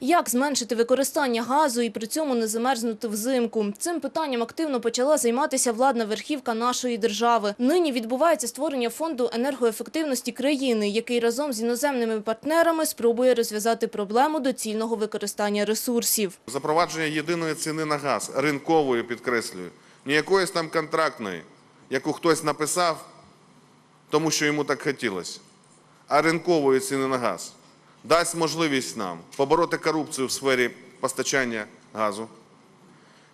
Як зменшити використання газу і при цьому не замерзнути взимку? Цим питанням активно почала займатися владна верхівка нашої держави. Нині відбувається створення фонду енергоефективності країни, який разом з іноземними партнерами спробує розв'язати проблему доцільного використання ресурсів. Запровадження єдиної ціни на газ, ринкової підкреслюю, не якоїсь там контрактної, яку хтось написав, тому що йому так хотілося, а ринкової ціни на газ дасть можливість нам побороти корупцію в сфері постачання газу.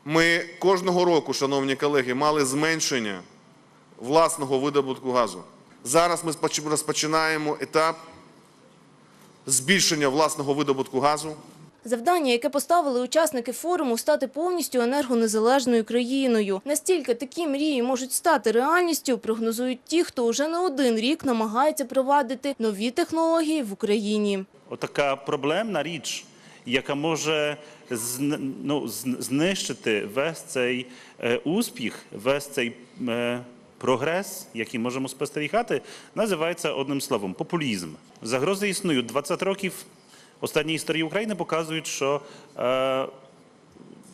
Ми кожного року, шановні колеги, мали зменшення власного видобутку газу. Зараз ми розпочинаємо етап збільшення власного видобутку газу. Завдання, яке поставили учасники форуму, стати повністю енергонезалежною країною. Настільки такі мрії можуть стати реальністю, прогнозують ті, хто уже не один рік намагається провадити нові технології в Україні. Отака проблемна річ, яка може ну, знищити весь цей е, успіх, весь цей е, прогрес, який можемо спостерігати, називається одним словом популізм. Загрози існують 20 років. Останні історії України показують, що е,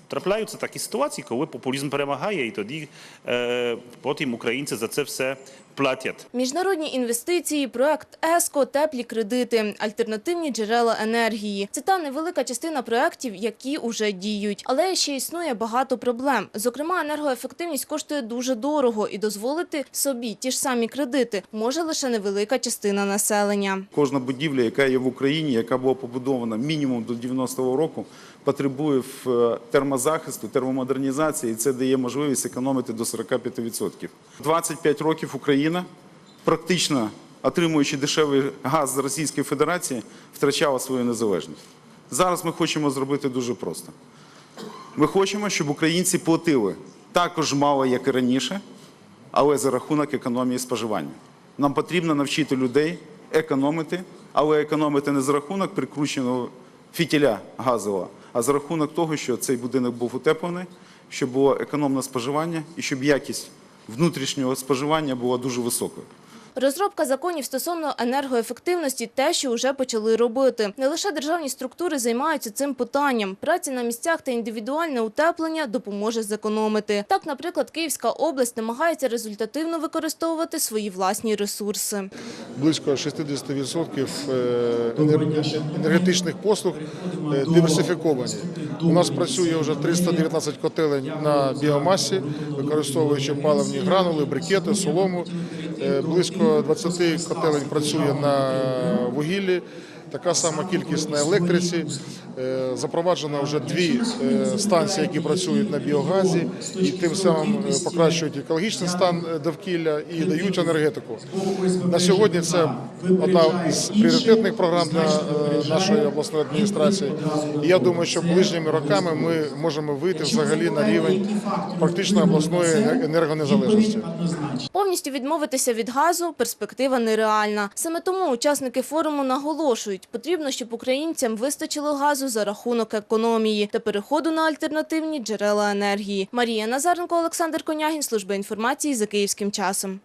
трапляються такі ситуації, коли популізм перемагає, і тоді е, потім українці за це все платять. Міжнародні інвестиції, проект ЕСКО, теплі кредити, альтернативні джерела енергії. Це та невелика частина проєктів, які уже діють. Але ще існує багато проблем. Зокрема, енергоефективність коштує дуже дорого і дозволити собі ті ж самі кредити може лише невелика частина населення. Кожна будівля, яка є в Україні, яка була побудована мінімум до 90-го року, потребує в е, термозахисту, термомодернізації, і це дає можливість економити до 45%. 25 років Україна, практично отримуючи дешевий газ з Російської Федерації, втрачала свою незалежність. Зараз ми хочемо зробити дуже просто. Ми хочемо, щоб українці платили також мало, як і раніше, але за рахунок економії споживання. Нам потрібно навчити людей економити, але економити не за рахунок прикрученого фітіля газового, а за рахунок того, що цей будинок був утеплений, щоб було економне споживання і щоб якість внутрішнього споживання була дуже високою. Розробка законів стосовно енергоефективності – те, що вже почали робити. Не лише державні структури займаються цим питанням. Праця на місцях та індивідуальне утеплення допоможе зекономити. Так, наприклад, Київська область намагається результативно використовувати свої власні ресурси. близько 60% е, енергетичних послуг е, диверсифіковані. У нас працює вже 319 котелень на біомасі, використовуючи паливні гранули, брикети, солому. Е, Близько 20 котелень працює на вугіллі. Така сама кількість на електриці. Е, Запроваджено вже дві е, станції, які працюють на біогазі, і тим самим е, покращують екологічний стан довкілля і дають енергетику. На сьогодні це одна із пріоритетних програм для нашої обласної адміністрації. І я думаю, що ближніми роками ми можемо вийти взагалі на рівень практично обласної енергонезалежності. Повністю відмовитися від газу – перспектива нереальна. Саме тому учасники форуму наголошують, потрібно, щоб українцям вистачило газу за рахунок економії та переходу на альтернативні джерела енергії. Марія Назаренко, Олександр Конягін, Служба інформації за Київським часом.